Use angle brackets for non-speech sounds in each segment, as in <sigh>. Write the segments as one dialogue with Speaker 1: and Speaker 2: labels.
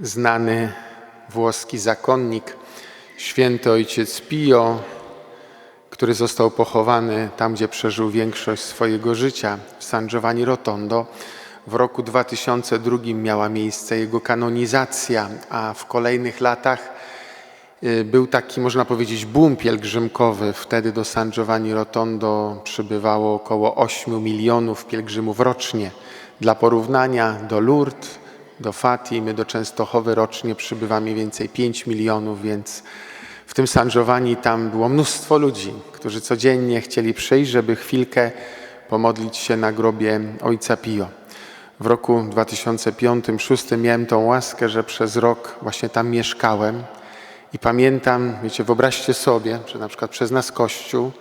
Speaker 1: znany włoski zakonnik, święty ojciec Pio, który został pochowany tam, gdzie przeżył większość swojego życia, w San Giovanni Rotondo. W roku 2002 miała miejsce jego kanonizacja, a w kolejnych latach y, był taki, można powiedzieć, boom pielgrzymkowy. Wtedy do San Giovanni Rotondo przybywało około 8 milionów pielgrzymów rocznie. Dla porównania do Lourdes, do Fatimy, do Częstochowy rocznie przybywa mniej więcej 5 milionów, więc w tym San Giovanni tam było mnóstwo ludzi, którzy codziennie chcieli przyjść, żeby chwilkę pomodlić się na grobie ojca Pio. W roku 2005-2006 miałem tą łaskę, że przez rok właśnie tam mieszkałem i pamiętam, wiecie, wyobraźcie sobie, że na przykład przez nas Kościół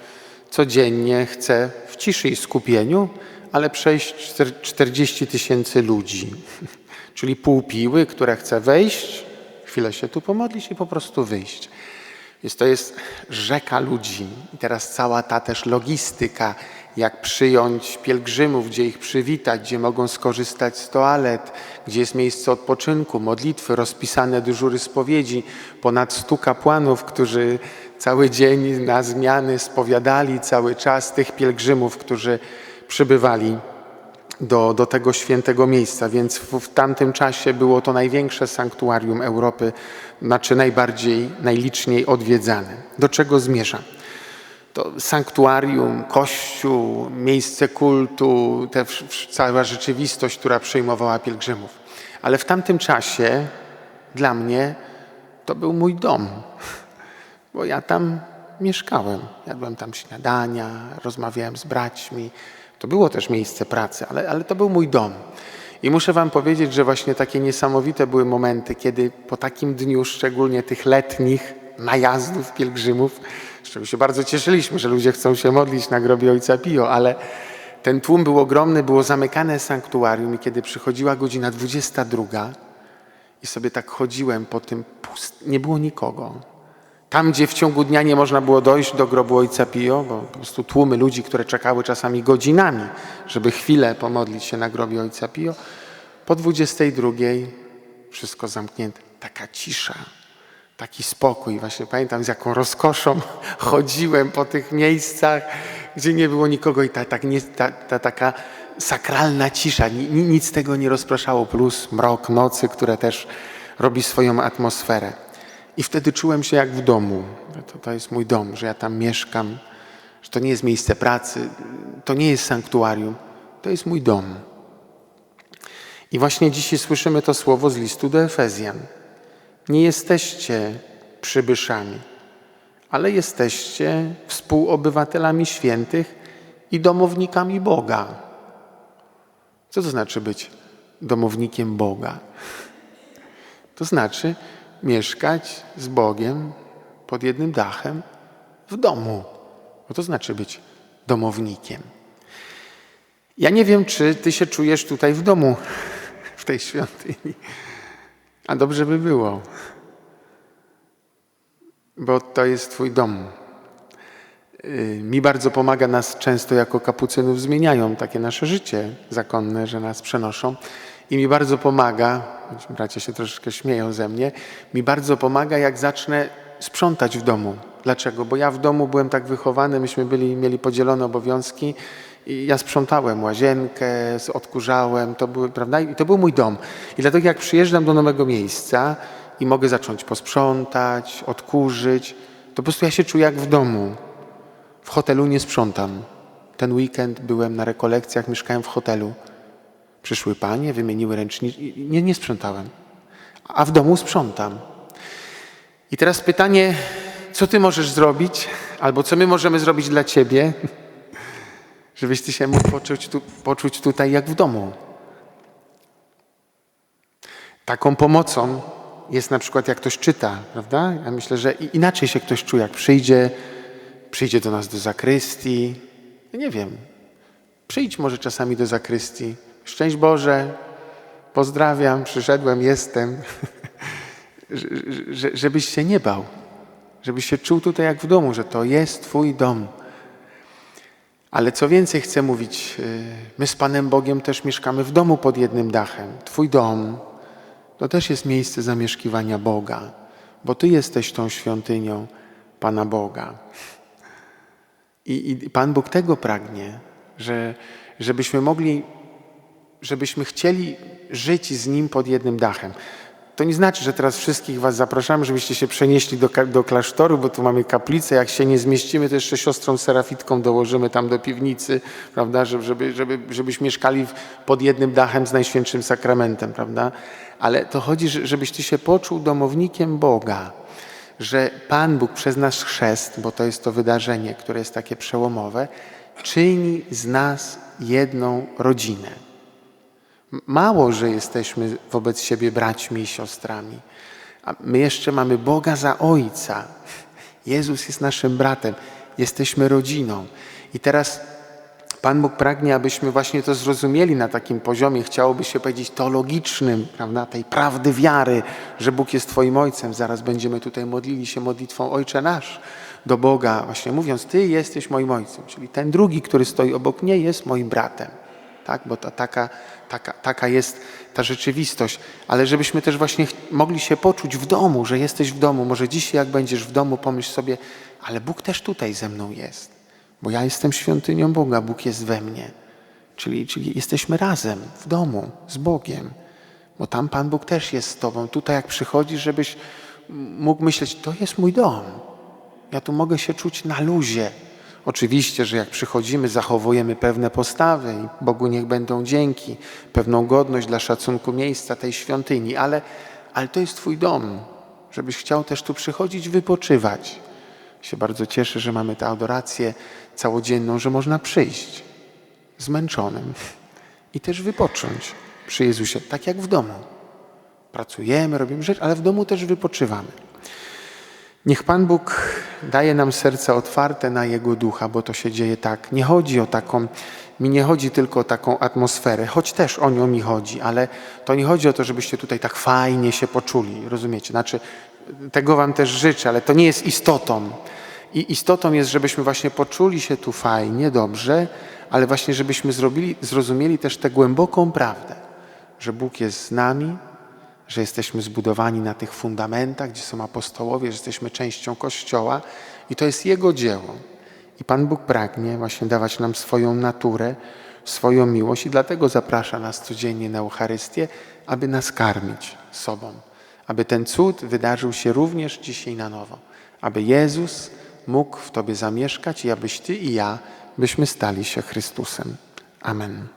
Speaker 1: codziennie chce w ciszy i skupieniu, ale przejść czter- 40 tysięcy ludzi, <laughs> czyli pół piły, które chce wejść, chwilę się tu pomodlić i po prostu wyjść. Więc to jest rzeka ludzi. I teraz cała ta też logistyka, jak przyjąć pielgrzymów, gdzie ich przywitać, gdzie mogą skorzystać z toalet, gdzie jest miejsce odpoczynku, modlitwy, rozpisane dyżury spowiedzi, ponad stu kapłanów, którzy cały dzień na zmiany spowiadali cały czas tych pielgrzymów, którzy przybywali do, do tego świętego miejsca, więc w, w tamtym czasie było to największe sanktuarium Europy, znaczy najbardziej, najliczniej odwiedzane. Do czego zmierzam? To sanktuarium, kościół, miejsce kultu, te, cała rzeczywistość, która przyjmowała pielgrzymów. Ale w tamtym czasie dla mnie to był mój dom, <laughs> bo ja tam mieszkałem. Jadłem tam śniadania, rozmawiałem z braćmi. To było też miejsce pracy, ale, ale to był mój dom. I muszę Wam powiedzieć, że właśnie takie niesamowite były momenty, kiedy po takim dniu, szczególnie tych letnich najazdów pielgrzymów, z czego się bardzo cieszyliśmy, że ludzie chcą się modlić na grobie Ojca Pio, ale ten tłum był ogromny, było zamykane sanktuarium i kiedy przychodziła godzina 22 i sobie tak chodziłem po tym, pust... nie było nikogo. Tam, gdzie w ciągu dnia nie można było dojść do grobu Ojca Pio, bo po prostu tłumy ludzi, które czekały czasami godzinami, żeby chwilę pomodlić się na grobie Ojca Pio, po 22 wszystko zamknięte. Taka cisza, taki spokój. Właśnie pamiętam, z jaką rozkoszą <laughs> chodziłem po tych miejscach, gdzie nie było nikogo i ta, nie, ta, ta taka sakralna cisza, ni, ni- nic tego nie rozpraszało, plus mrok nocy, które też robi swoją atmosferę. I wtedy czułem się jak w domu. To, to jest mój dom, że ja tam mieszkam, że to nie jest miejsce pracy, to nie jest sanktuarium, to jest mój dom. I właśnie dzisiaj słyszymy to słowo z listu do Efezjan. Nie jesteście przybyszami, ale jesteście współobywatelami świętych i domownikami Boga. Co to znaczy być domownikiem Boga? To znaczy mieszkać z Bogiem pod jednym dachem w domu. Bo to znaczy być domownikiem. Ja nie wiem, czy ty się czujesz tutaj w domu, w tej świątyni. A dobrze by było, bo to jest Twój dom. Y, Mi bardzo pomaga, nas często jako kapucynów zmieniają takie nasze życie zakonne, że nas przenoszą. I mi bardzo pomaga, bracia się troszeczkę śmieją ze mnie, mi bardzo pomaga, jak zacznę sprzątać w domu. Dlaczego? Bo ja w domu byłem tak wychowany, myśmy byli, mieli podzielone obowiązki ja sprzątałem łazienkę, odkurzałem, to były, prawda? I to był mój dom. I dlatego jak przyjeżdżam do nowego miejsca i mogę zacząć posprzątać, odkurzyć, to po prostu ja się czuję jak w domu. W hotelu nie sprzątam. Ten weekend byłem na rekolekcjach, mieszkałem w hotelu. Przyszły panie, wymieniły ręczniki. Nie, nie sprzątałem. A w domu sprzątam. I teraz pytanie, co ty możesz zrobić, albo co my możemy zrobić dla ciebie, żebyś ty się mógł poczuć, tu, poczuć tutaj jak w domu. Taką pomocą jest na przykład jak ktoś czyta, prawda? Ja myślę, że inaczej się ktoś czuje, jak przyjdzie, przyjdzie do nas do zakrystii. Ja nie wiem, Przyjdź może czasami do zakrystii. Szczęść Boże, pozdrawiam, przyszedłem, jestem, <laughs> że- że- żebyś się nie bał, żebyś się czuł tutaj jak w domu, że to jest Twój dom. Ale co więcej chcę mówić, y, my z Panem Bogiem też mieszkamy w domu pod jednym dachem. Twój dom to też jest miejsce zamieszkiwania Boga, bo Ty jesteś tą świątynią Pana Boga. I, I Pan Bóg tego pragnie, że, żebyśmy mogli, żebyśmy chcieli żyć z Nim pod jednym dachem. To nie znaczy, że teraz wszystkich Was zapraszamy, żebyście się przenieśli do, do klasztoru, bo tu mamy kaplicę. Jak się nie zmieścimy, to jeszcze siostrą Serafitką dołożymy tam do piwnicy, prawda, żeby, żeby, żeby, żebyśmy mieszkali pod jednym dachem z Najświętszym Sakramentem, prawda? Ale to chodzi, że- żebyś Ty się poczuł domownikiem Boga, że Pan Bóg przez nasz chrzest, bo to jest to wydarzenie, które jest takie przełomowe, czyni z nas jedną rodzinę. Mało, że jesteśmy wobec siebie braćmi i siostrami, a my jeszcze mamy Boga za Ojca. Jezus jest naszym bratem, jesteśmy rodziną. I teraz Pan Bóg pragnie, abyśmy właśnie to zrozumieli na takim poziomie, chciałoby się powiedzieć teologicznym, prawda, tej prawdy wiary, że Bóg jest Twoim Ojcem. Zaraz będziemy tutaj modlili się modlitwą Ojcze Nasz do Boga, właśnie mówiąc, Ty jesteś moim Ojcem, czyli ten drugi, który stoi obok mnie, jest moim bratem. Tak? Bo to taka, taka, taka jest ta rzeczywistość. Ale żebyśmy też właśnie mogli się poczuć w domu, że jesteś w domu. Może dzisiaj, jak będziesz w domu, pomyśl sobie, ale Bóg też tutaj ze mną jest. Bo ja jestem świątynią Boga, Bóg jest we mnie. Czyli, czyli jesteśmy razem w domu z Bogiem. Bo tam Pan Bóg też jest z Tobą. Tutaj, jak przychodzisz, żebyś mógł myśleć, to jest mój dom. Ja tu mogę się czuć na luzie. Oczywiście, że jak przychodzimy, zachowujemy pewne postawy i Bogu niech będą dzięki, pewną godność dla szacunku miejsca tej świątyni, ale, ale to jest Twój dom, żebyś chciał też tu przychodzić, wypoczywać. Się bardzo cieszę, że mamy tę adorację całodzienną, że można przyjść zmęczonym i też wypocząć przy Jezusie, tak jak w domu. Pracujemy, robimy rzecz, ale w domu też wypoczywamy. Niech Pan Bóg daje nam serce otwarte na Jego ducha, bo to się dzieje tak. Nie chodzi o taką, mi nie chodzi tylko o taką atmosferę, choć też o nią mi chodzi, ale to nie chodzi o to, żebyście tutaj tak fajnie się poczuli, rozumiecie? Znaczy, tego Wam też życzę, ale to nie jest istotą. I istotą jest, żebyśmy właśnie poczuli się tu fajnie, dobrze, ale właśnie żebyśmy zrobili, zrozumieli też tę głęboką prawdę, że Bóg jest z nami, że jesteśmy zbudowani na tych fundamentach, gdzie są apostołowie, że jesteśmy częścią Kościoła i to jest Jego dzieło. I Pan Bóg pragnie właśnie dawać nam swoją naturę, swoją miłość i dlatego zaprasza nas codziennie na Eucharystię, aby nas karmić sobą, aby ten cud wydarzył się również dzisiaj na nowo, aby Jezus mógł w Tobie zamieszkać i abyś Ty i ja, byśmy stali się Chrystusem. Amen.